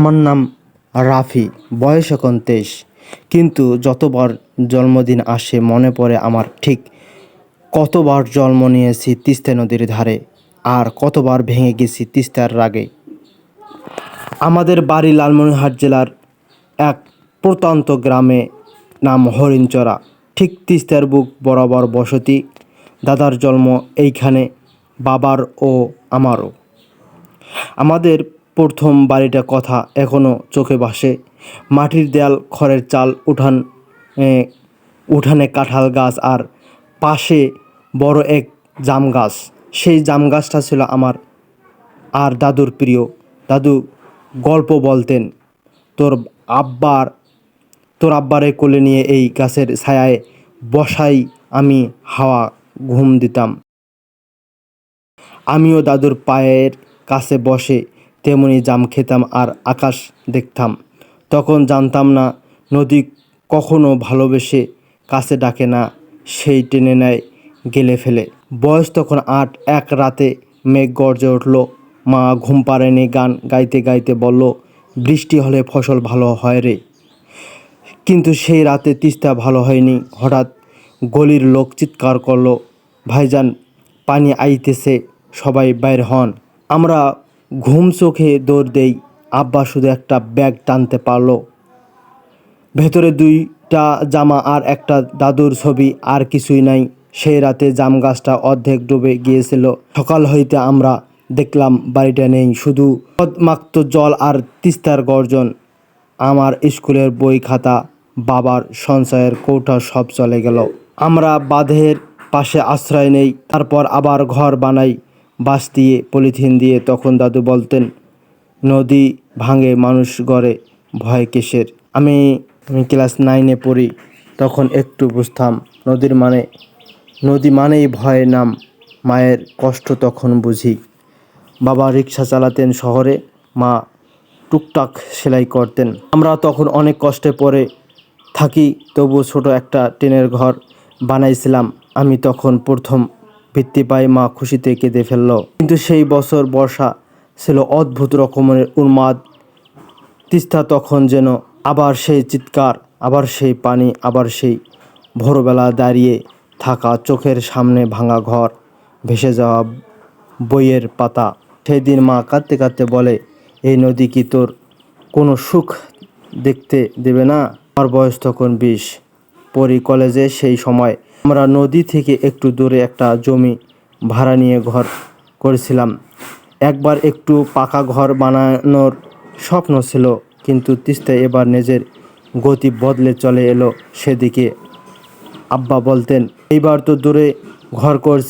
আমার নাম রাফি, বয়স এখন তেইশ। কিন্তু যতবার জন্মদিন আসে, মনে পড়ে আমার ঠিক কতবার জন্ম নিয়েছি তিস্তা নদীর ধারে আর কতবার ভেঙে গেছি তিস্তার রাগে। আমাদের বাড়ি লালমনিরহাট জেলার এক প্রত্যন্ত গ্রামে নাম হরিণচরা। ঠিক তিস্তার বুক বরাবর বসতি। দাদার জন্ম এইখানে, বাবার ও আমারও। আমাদের প্রথম বাড়িটা কথা এখনও চোখে ভাসে। মাটির দেয়াল, খড়ের চাল, উঠান উঠানে কাঁঠাল গাছ আর পাশে বড় এক জাম গাছ। সেই জাম গাছটা ছিল আমার আর দাদুর প্রিয়। দাদু গল্প বলতেন, তোর আব্বার, তোর আব্বারে কোলে নিয়ে এই গাছের ছায়ায় বসাই আমি হাওয়া ঘুম দিতাম। আমিও দাদুর পায়ের কাছে বসে তেমনি জাম খেতাম আর আকাশ দেখতাম। তখন জানতাম না, নদী কখনো ভালোবেসে কাছে ডাকে না, সেই টেনে নেয়, গেলে ফেলে। বয়স তখন আট, এক রাতে মেঘ গর্জে উঠল। মা ঘুম পাড়েনি, গান গাইতে গাইতে বলল, বৃষ্টি হলে ফসল ভালো হয় রে। কিন্তু সেই রাতে তিস্তা ভালো হয়নি। হঠাৎ গলির লোক চিৎকার করল, ভাইজান, পানি আইতেছে, সবাই বাইর হন। আমরা ঘুম চোখে দৌড় দেই, আব্বা শুধু একটা ব্যাগ টানতে পারল। ভেতরে দুইটা জামা আর একটা দাদুর ছবি, আর কিছুই নাই। সেই রাতে জাম গাছটা অর্ধেক ডুবে গিয়েছিল। সকাল হইতে আমরা দেখলাম বাড়িটা নেই, শুধু পদমাক্ত জল আর তিস্তার গর্জন। আমার স্কুলের বই খাতা, বাবার সঞ্চয়ের কৌটা সব চলে গেল। আমরা বাঁধের পাশে আশ্রয় নেই, তারপর আবার ঘর বানাই। বাঁশ দিয়ে, পলিথিন দিয়ে তখন দাদু বলতেন, নদী ভাঙে মানুষ গড়ে, ভয় কিসের? আমি আমি ক্লাস নাইনে পড়ি, তখন একটু বুঝতাম, নদীর মানে নদী মানেই ভয়ের নাম, মায়ের কষ্ট তখন বুঝি। বাবা রিক্সা চালাতেন শহরে, মা টুকটাক সেলাই করতেন। আমরা তখন অনেক কষ্টে পড়ে থাকি তবু ছোট একটা টিনের ঘর বানাইছিলাম। আমি তখন প্রথম ভিত্তি পায় মা খুশিতে কেঁদে ফেলল। কিন্তু সেই বছর বর্ষা ছিল অদ্ভুত রকমের উন্মাদ। তিস্তা তখন যেন আবার সেই চিৎকার, আবার সেই পানি, আবার সেই ভোরবেলা দাঁড়িয়ে থাকা চোখের সামনে ভাঙা ঘর, ভেসে যাওয়া বইয়ের পাতা। সেই দিন মা কাঁদতে কাঁদতে বলে, এই নদী কি তোর কোনো সুখ দেখতে দেবে না? আমার বয়স তখন বিশ। পড়ি কলেজে সেই সময় আমরা নদী থেকে একটু দূরে একটা জমি ভাড়া নিয়ে ঘর করেছিলাম। একবার একটু পাকা ঘর বানানোর স্বপ্ন ছিল, কিন্তু তিস্তা এবার নিজের গতি বদলে চলে এলো সেদিকে। আব্বা বলতেন, এইবার তো দূরে ঘর করছি।